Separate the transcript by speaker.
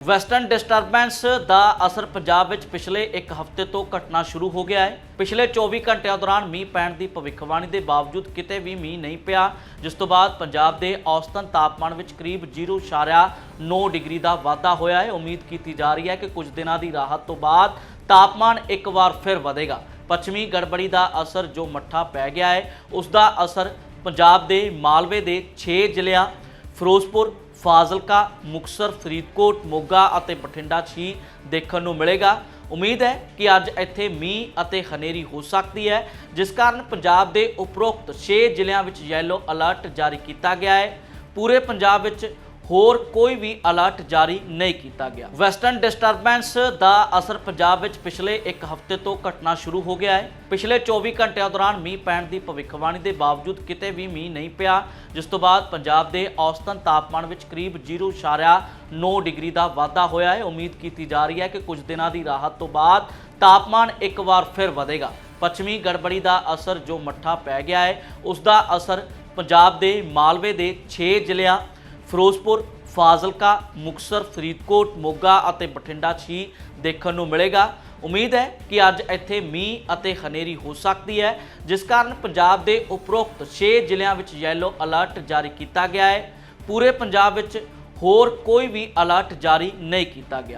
Speaker 1: Western disturbance ਦਾ ਅਸਰ ਪੰਜਾਬ ਵਿੱਚ ਪਿਛਲੇ ਇੱਕ ਹਫ਼ਤੇ ਤੋਂ ਘਟਣਾ ਸ਼ੁਰੂ ਹੋ ਗਿਆ ਹੈ। ਪਿਛਲੇ 24 ਘੰਟਿਆਂ ਦੌਰਾਨ ਮੀਂਹ ਪੈਣ ਦੀ ਭਵਿੱਖਬਾਣੀ ਦੇ ਬਾਵਜੂਦ ਕਿਤੇ ਵੀ ਮੀਂਹ ਨਹੀਂ ਪਿਆ, ਜਿਸ ਤੋਂ ਬਾਅਦ ਪੰਜਾਬ ਦੇ ਔਸਤਨ ਤਾਪਮਾਨ ਵਿੱਚ ਕਰੀਬ 0.9 ਡਿਗਰੀ ਦਾ ਵਾਧਾ ਹੋਇਆ ਹੈ। ਉਮੀਦ ਕੀਤੀ ਜਾ ਰਹੀ ਹੈ ਕਿ ਕੁਝ ਦਿਨਾਂ ਦੀ ਰਾਹਤ ਤੋਂ ਬਾਅਦ ਤਾਪਮਾਨ ਇੱਕ ਵਾਰ ਫਿਰ ਵਧੇਗਾ। ਪੱਛਮੀ ਗੜਬੜੀ ਦਾ ਅਸਰ ਜੋ ਮੱਠਾ ਪੈ ਗਿਆ ਹੈ, ਉਸ ਦਾ ਅਸਰ ਪੰਜਾਬ ਦੇ ਮਾਲਵੇ ਦੇ 6 ਜ਼ਿਲ੍ਹਿਆਂ, ਫਿਰੋਜ਼ਪੁਰ ਫਾਜ਼ਿਲਕਾ, ਮੁਕਸਰ, ਫਰੀਦਕੋਟ, ਮੋਗਾ ਅਤੇ ਬਠਿੰਡਾ 'ਚ ਹੀ ਦੇਖਣ ਨੂੰ ਮਿਲੇਗਾ। ਉਮੀਦ ਹੈ ਕਿ ਅੱਜ ਇੱਥੇ ਮੀਂਹ ਅਤੇ ਹਨੇਰੀ ਹੋ ਸਕਦੀ ਹੈ, ਜਿਸ ਕਾਰਨ ਪੰਜਾਬ ਦੇ ਉਪਰੋਕਤ 6 ਜ਼ਿਲ੍ਹਿਆਂ ਵਿੱਚ ਯੈਲੋ ਅਲਰਟ ਜਾਰੀ ਕੀਤਾ ਗਿਆ ਹੈ। ਪੂਰੇ ਪੰਜਾਬ ਵਿੱਚ ਹੋਰ ਕੋਈ ਵੀ ਅਲਰਟ ਜਾਰੀ ਨਹੀਂ ਕੀਤਾ ਗਿਆ। ਵੈਸਟਰਨ ਡਿਸਟਰਬੈਂਸ ਦਾ ਅਸਰ ਪੰਜਾਬ ਵਿੱਚ ਪਿਛਲੇ ਇੱਕ ਹਫ਼ਤੇ ਤੋਂ ਘਟਣਾ ਸ਼ੁਰੂ ਹੋ ਗਿਆ ਹੈ। ਪਿਛਲੇ 24 ਘੰਟਿਆਂ ਦੌਰਾਨ ਮੀਂਹ ਪੈਣ ਦੀ ਭਵਿੱਖਬਾਣੀ ਦੇ ਬਾਵਜੂਦ ਕਿਤੇ ਵੀ ਮੀਂਹ ਨਹੀਂ ਪਿਆ, ਜਿਸ ਤੋਂ ਬਾਅਦ ਪੰਜਾਬ ਦੇ ਔਸਤਨ ਤਾਪਮਾਨ ਵਿੱਚ ਕਰੀਬ 0.9 ਡਿਗਰੀ ਦਾ ਵਾਧਾ ਹੋਇਆ ਹੈ। ਉਮੀਦ ਕੀਤੀ ਜਾ ਰਹੀ ਹੈ ਕਿ ਕੁਝ ਦਿਨਾਂ ਦੀ ਰਾਹਤ ਤੋਂ ਬਾਅਦ ਤਾਪਮਾਨ ਇੱਕ ਵਾਰ ਫਿਰ ਵਧੇਗਾ। ਪੱਛਮੀ ਗੜਬੜੀ ਦਾ ਅਸਰ ਜੋ ਮੱਠਾ ਪੈ ਗਿਆ ਹੈ, ਉਸ ਦਾ ਅਸਰ ਪੰਜਾਬ ਦੇ ਮਾਲਵੇ ਦੇ 6 ਜ਼ਿਲ੍ਹਿਆਂ ਫਿਰੋਜ਼ਪੁਰ, ਫਾਜ਼ਿਲਕਾ ਮੁਕਸਰ ਫਰੀਦਕੋਟ, ਮੋਗਾ ਅਤੇ ਬਠਿੰਡਾ 'ਚ ਹੀ ਦੇਖਣ ਨੂੰ ਮਿਲੇਗਾ। ਉਮੀਦ ਹੈ ਕਿ ਅੱਜ ਇੱਥੇ ਮੀਂਹ ਅਤੇ ਹਨੇਰੀ ਹੋ ਸਕਦੀ ਹੈ, ਜਿਸ ਕਾਰਨ ਪੰਜਾਬ ਦੇ ਉਪਰੋਕਤ 6 ਜ਼ਿਲ੍ਹਿਆਂ ਵਿੱਚ ਯੈਲੋ ਅਲਰਟ ਜਾਰੀ ਕੀਤਾ ਗਿਆ ਹੈ। ਪੂਰੇ ਪੰਜਾਬ ਵਿੱਚ ਹੋਰ ਕੋਈ ਵੀ ਅਲਰਟ ਜਾਰੀ ਨਹੀਂ ਕੀਤਾ ਗਿਆ।